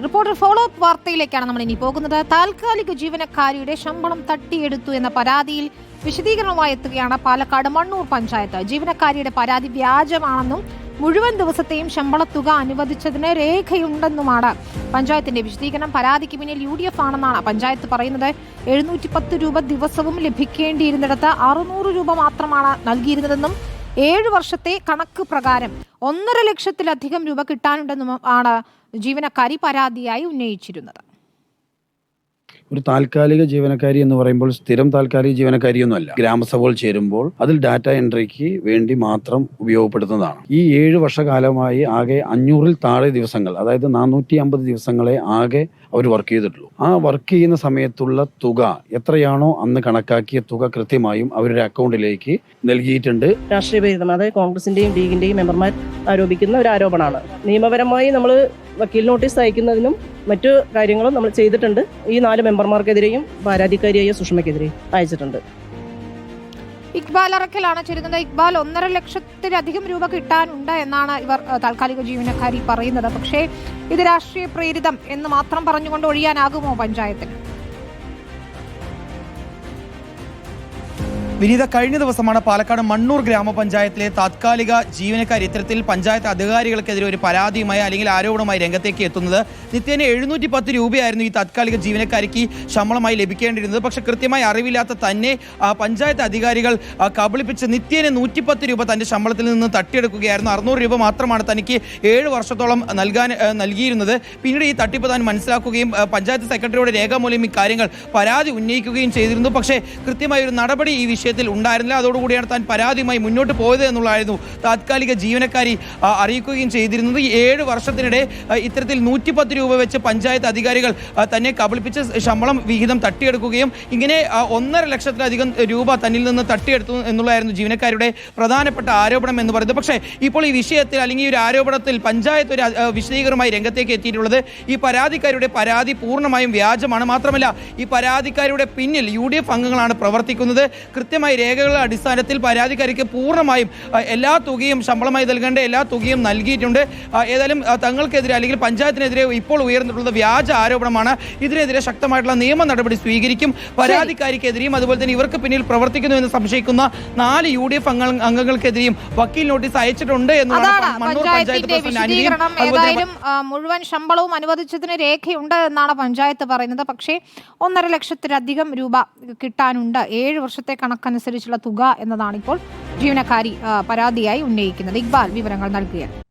Reporter follow up വാർത്തയിലേക്കാണ് നമ്മൾ ഇനി പോകുന്നത്. താൽക്കാലിക ജീവനക്കാരിയുടെ ശമ്പളം തട്ടിയെടുത്തു എന്ന പരാതിയിൽ വിശദീകരണവുമായി എത്തുകയാണ് പാലക്കാട് മണ്ണൂർ പഞ്ചായത്ത്. ജീവനക്കാരിയുടെ പരാതി വ്യാജമാണെന്നും മുഴുവൻ ദിവസത്തെയും തുക അനുവദിച്ചതിന് രേഖയുണ്ടെന്നുമാണ് പഞ്ചായത്തിന്റെ വിശദീകരണം. പരാതിക്ക് പിന്നിൽ യു ഡി എഫ് ആണെന്നാണ് പഞ്ചായത്ത് പറയുന്നത്. എഴുന്നൂറ്റി പത്ത് രൂപ ദിവസവും ലഭിക്കേണ്ടിയിരുന്നിടത്ത് അറുന്നൂറ് രൂപ മാത്രമാണ് നൽകിയിരുന്നതെന്നും ഏഴ് വർഷത്തെ കണക്ക് പ്രകാരം ഒന്നര ലക്ഷത്തിലധികം രൂപ കിട്ടാനുണ്ടെന്നും ആണ് ജീവനക്കാരി പരാതിയായി ഉന്നയിച്ചിരുന്നത്. ഒരു താൽക്കാലിക ജീവനക്കാരി എന്ന് പറയുമ്പോൾ സ്ഥിരം താൽക്കാലിക ജീവനക്കാരിയൊന്നുമല്ല. ഗ്രാമസഭകൾ ചേരുമ്പോൾ അതിൽ ഡാറ്റ എൻട്രിക്ക് വേണ്ടി മാത്രം ഉപയോഗപ്പെടുത്തുന്നതാണ്. ഈ ഏഴ് വർഷകാലമായി ആകെ അഞ്ഞൂറിൽ താഴെ ദിവസങ്ങൾ അതായത് നാനൂറ്റി അമ്പത് ദിവസങ്ങളെ ആകെ അവർ വർക്ക് ചെയ്തിട്ടുള്ളൂ. ആ വർക്ക് ചെയ്യുന്ന സമയത്തുള്ള തുക എത്രയാണോ അന്ന് കണക്കാക്കിയ തുക കൃത്യമായും അവരുടെ അക്കൗണ്ടിലേക്ക് നൽകിയിട്ടുണ്ട്. രാഷ്ട്രീയ കോൺഗ്രസിന്റെയും ലീഗിന്റെയും മെമ്പർമാർ ആരോപിക്കുന്ന ഒരു ആരോപണമാണ്. നിയമപരമായി നമ്മൾ വക്കീൽ നോട്ടീസ് അയക്കുന്നതിനും മറ്റു കാര്യങ്ങളും നമ്മൾ ചെയ്തിട്ടുണ്ട്. ഈ നാല് മെമ്പർമാർക്കെതിരെയും പരാതിക്കാരിയായ സുഷമയ്ക്കെതിരെയും അയച്ചിട്ടുണ്ട്. ഇക്ബാൽ അറക്കലാണ് ചേരുന്നത്. ഇക്ബാൽ ഒന്നര ലക്ഷത്തിലധികം രൂപ കിട്ടാനുണ്ട് എന്നാണ് ഇവർ താൽക്കാലിക ജീവനക്കാരി പറയുന്നത്. പക്ഷേ ഇത് രാഷ്ട്രീയ പ്രേരിതം എന്ന് മാത്രം പറഞ്ഞുകൊണ്ട് ഒഴിയാനാകുമോ പഞ്ചായത്തിന്? വിനീത കഴിഞ്ഞ ദിവസമാണ് പാലക്കാട് മണ്ണൂർ ഗ്രാമപഞ്ചായത്തിലെ താത്കാലിക ജീവനക്കാർ ഇത്തരത്തിൽ പഞ്ചായത്ത് അധികാരികൾക്കെതിരെ ഒരു പരാതിയുമായി അല്ലെങ്കിൽ ആരോപണവുമായി രംഗത്തേക്ക് എത്തുന്നത് നിത്യേന എഴുന്നൂറ്റി പത്ത് രൂപയായിരുന്നു ഈ താത്കാലിക ജീവനക്കാരിക്ക് ശമ്പളമായി ലഭിക്കേണ്ടിയിരുന്നത്. പക്ഷേ കൃത്യമായി അറിവില്ലാത്ത തന്നെ പഞ്ചായത്ത് അധികാരികൾ കബളിപ്പിച്ച് നിത്യേന നൂറ്റിപ്പത്ത് രൂപ തന്റെ ശമ്പളത്തിൽ നിന്ന് തട്ടിയെടുക്കുകയായിരുന്നു. അറുന്നൂറ് രൂപ മാത്രമാണ് തനിക്ക് ഏഴ് വർഷത്തോളം നൽകാൻ നൽകിയിരുന്നത്. പിന്നീട് ഈ തട്ടിപ്പ് താൻ മനസ്സിലാക്കുകയും പഞ്ചായത്ത് സെക്രട്ടറിയുടെ രേഖാമൂലം ഇക്കാര്യങ്ങൾ കാര്യങ്ങൾ പരാതി ഉന്നയിക്കുകയും ചെയ്തിരുന്നു. പക്ഷേ കൃത്യമായ ഒരു നടപടി ഈ വിഷയത്തിൽ ഉണ്ടായിരുന്നില്ല. അതോടുകൂടിയാണ് താൻ പരാതിയുമായി മുന്നോട്ട് പോയത് എന്നുള്ളതായിരുന്നു താത്കാലിക ജീവനക്കാരി അറിയിക്കുകയും ചെയ്തിരുന്നത്. ഏഴ് വർഷത്തിനിടെ ഇത്തരത്തിൽ നൂറ്റിപ്പത്ത് രൂപ വെച്ച് പഞ്ചായത്ത് അധികാരികൾ തന്നെ കബളിപ്പിച്ച് ശമ്പളം വിഹിതം തട്ടിയെടുക്കുകയും ഇങ്ങനെ ഒന്നര ലക്ഷത്തിലധികം രൂപ തന്നിൽ നിന്ന് തട്ടിയെടുത്തു എന്നുള്ളതായിരുന്നു ജീവനക്കാരുടെ പ്രധാനപ്പെട്ട ആരോപണം എന്ന് പറയുന്നത്. പക്ഷേ ഇപ്പോൾ ഈ വിഷയത്തിൽ അല്ലെങ്കിൽ ഈ ഒരു ആരോപണത്തിൽ പഞ്ചായത്ത് ഒരു വിശദീകരണമായി രംഗത്തേക്ക് എത്തിയിട്ടുള്ളത് ഈ പരാതിക്കാരുടെ പരാതി പൂർണമായും വ്യാജമാണ്. മാത്രമല്ല ഈ പരാതിക്കാരുടെ പിന്നിൽ യു ഡി എഫ് അംഗങ്ങളാണ് പ്രവർത്തിക്കുന്നത്. കൃത്യമായി രേഖകളുടെ അടിസ്ഥാനത്തിൽ പരാതിക്കാരിക്ക് പൂർണമായും എല്ലാ തുകയും ശമ്പളമായി നൽകേണ്ട എല്ലാ തുകയും നൽകിയിട്ടുണ്ട്. ഏതായാലും തങ്ങൾക്കെതിരെ അല്ലെങ്കിൽ പഞ്ചായത്തിനെതിരെ ഇപ്പോൾ ഉയർന്നിട്ടുള്ളത് വ്യാജ ആരോപണമാണ്. ഇതിനെതിരെ ശക്തമായിട്ടുള്ള നിയമ നടപടി സ്വീകരിക്കും. പരാതിക്കാരിക്കെതിരെയും അതുപോലെ തന്നെ ഇവർക്ക് പിന്നിൽ പ്രവർത്തിക്കുന്നു എന്ന് സംശയിക്കുന്ന നാല് യു ഡി എഫ് അംഗങ്ങൾക്കെതിരെയും വക്കീൽ നോട്ടീസ് അയച്ചിട്ടുണ്ട് മണ്ണൂർ പഞ്ചായത്ത് മുഴുവൻ ശമ്പളവും അനുവദിച്ചതിന് രേഖയുണ്ട് എന്നാണ് പഞ്ചായത്ത് പറയുന്നത്. പക്ഷേ ഒന്നര ലക്ഷത്തിലധികം രൂപ കിട്ടാനുണ്ട്. ഏഴ് വർഷത്തെ കണക്കനുസരിച്ചുള്ള തുക എന്നതാണ് ഇപ്പോൾ ജീവനക്കാരി പരാതിയായി ഉന്നയിക്കുന്നത്. ഇക്ബാൽ വിവരങ്ങൾ നൽകുകയാണ്.